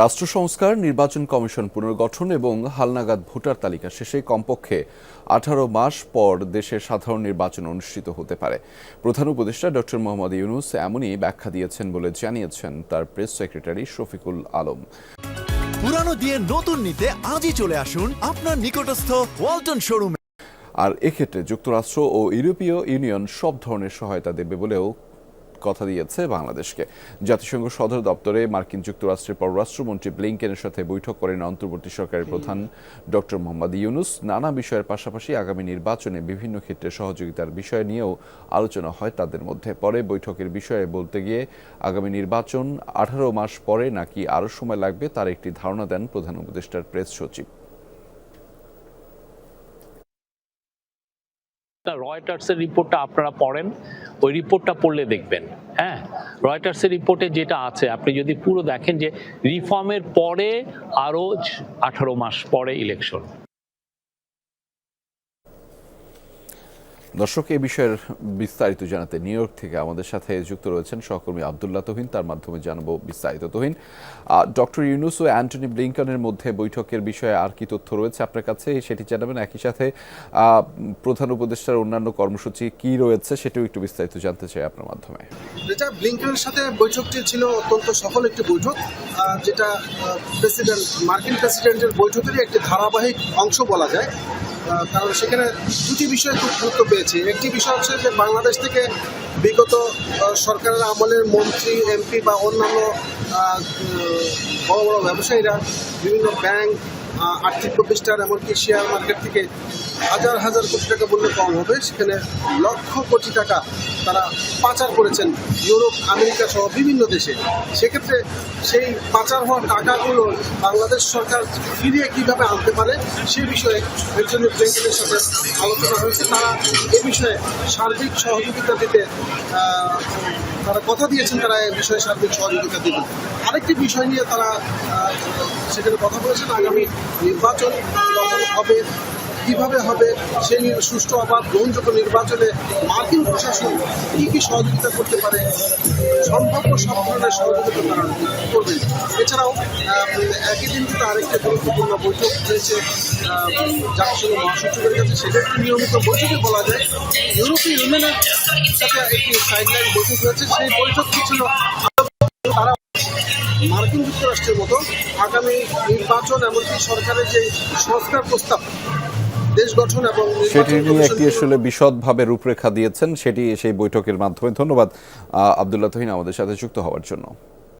রাষ্ট্র সংস্কার নির্বাচন কমিশন পুনর্গঠন এবং হালনাগাদ ভোটার তালিকা শেষে কমপক্ষে আঠারো মাস পর দেশের সাধারণ নির্বাচন অনুষ্ঠিত হতে পারে। প্রধান উপদেষ্টা ডক্টর মোহাম্মদ ইউনুস এমনই ব্যাখ্যা দিয়েছেন বলে জানিয়েছেন তার প্রেস সেক্রেটারি শফিকুল আলম। পুরানো দিয়ে নতুন নিতে আজই চলে আসুন আপনার নিকটস্থ ওয়ালটন শোরুমে। আর এক্ষেত্রে যুক্তরাষ্ট্র ও ইউরোপীয় ইউনিয়ন সব ধরনের সহায়তা দেবে বলেও কথা দিয়েছে বাংলাদেশকে। জাতিসংঘ সদর দপ্তরে মার্কিন যুক্তরাষ্ট্রের পররাষ্ট্রমন্ত্রী ব্লিংকেনের সাথে বৈঠক করেন অন্তর্বর্তী সরকারের প্রধান ডক্টর মোহাম্মদ ইউনুস। নানা বিষয়ের পাশাপাশি আগামী নির্বাচনে বিভিন্ন ক্ষেত্রে সহযোগিতার বিষয় নিয়েও আলোচনা হয় তাদের মধ্যে। পরে বৈঠকের বিষয়ে বলতে গিয়ে আগামী নির্বাচন আঠারো মাস পরে নাকি আরও সময় লাগবে তার একটি ধারণা দেন প্রধান উপদেষ্টার প্রেস সচিব। রয়টার্সের রিপোর্টটা আপনারা পড়েন, ওই রিপোর্টটা পড়লে দেখবেন। হ্যাঁ? রয়টার্সের রিপোর্টে যেটা আছে, আপনি যদি পুরো দেখেন যে রিফর্মের পরে আরও আঠারো মাস পরে ইলেকশন দর্শক, এই বিষয়ের বিস্তারিত জানাতে নিউ ইয়র্ক থেকে আমাদের সাথে যুক্ত রয়েছেন সহকর্মী আবদুল্লাহ তহিন। তার মাধ্যমে জানাব বিস্তারিত তহিন। ডক্টর ইউনুস ও অ্যান্টনি ব্লিংকনের মধ্যে বৈঠকের বিষয়ে আর কি তথ্য রয়েছে আপনার কাছে? সেটি জানাবেন। একই সাথে প্রধান উপদেষ্টার অন্যান্য কর্মসূচি কি রয়েছে সেটাও একটু বিস্তারিত জানতে চাই আপনার মাধ্যমে। যেটা ব্লিংকেনের সাথে বৈঠকটি ছিল অত্যন্ত সফল একটি বৈঠক যেটা প্রেসিডেন্ট, মার্কিন প্রেসিডেন্টের বৈঠকেরই একটি ধারাবাহিক অংশ বলা যায়। কারণ সেখানে দুটি বিষয় খুব গুরুত্ব পেয়েছে। একটি বিষয় হচ্ছে যে বাংলাদেশ থেকে বিগত সরকারের আমলের মন্ত্রী, এমপি বা অন্যান্য বড়ো বড়ো ব্যবসায়ীরা বিভিন্ন ব্যাংক আর্থিক প্রতিষ্ঠান এমনকি শেয়ার মার্কেট থেকে হাজার হাজার কোটি টাকা বললে কম হবে। সেখানে লক্ষ কোটি টাকা তারা পাচার করেছেন ইউরোপ, আমেরিকা সহ বিভিন্ন দেশে। সেক্ষেত্রে সেই পাচার হওয়া টাকাগুলো বাংলাদেশ সরকার ফিরিয়ে কীভাবে আনতে পারে, সে বিষয়ে জন্য ব্যাংকের সাথে আলোচনা হয়েছে। তারা এ বিষয়ে সার্বিক সহযোগিতা দিতে তারা কথা দিয়েছেন, তারা এ বিষয়ে সার্বিক সহযোগিতা দেবেন। আরেকটি বিষয় নিয়ে তারা সেখানে কথা বলেছেন, আগামী নির্বাচন হবে, কীভাবে হবে, সেই সুষ্ঠু আবার গ্রহণযোগ্য নির্বাচনে মার্কিন প্রশাসন কি কি সহযোগিতা করতে পারে, সম্ভাব্য সব ধরনের সহযোগিতা তারা করবেন। এছাড়াও একই দিন থেকে আরেকটি গুরুত্বপূর্ণ বৈঠক হয়েছে জাতিসংঘ মহাসচিবের কাছে সেটা একটি নিয়মিত বৈঠকে বলা যায়, ইউরোপীয় ইউনিয়নের সাথে একটি সাইডলাইন বৈঠক হয়েছে। সেই বৈঠকটি ছিল? মার্কিন যুক্তরাষ্ট্রের মতো আগামী নির্বাচন এমনকি সরকারের যে সংস্কার প্রস্তাব দেশ গঠন এবং সেটি নিয়ে একটি আসলে বিশদভাবে রূপরেখা দিয়েছেন সেটি সেই বৈঠকের মাধ্যমে। ধন্যবাদ আবদুল্লাহ তহিন আমাদের সাথে যুক্ত হওয়ার জন্য।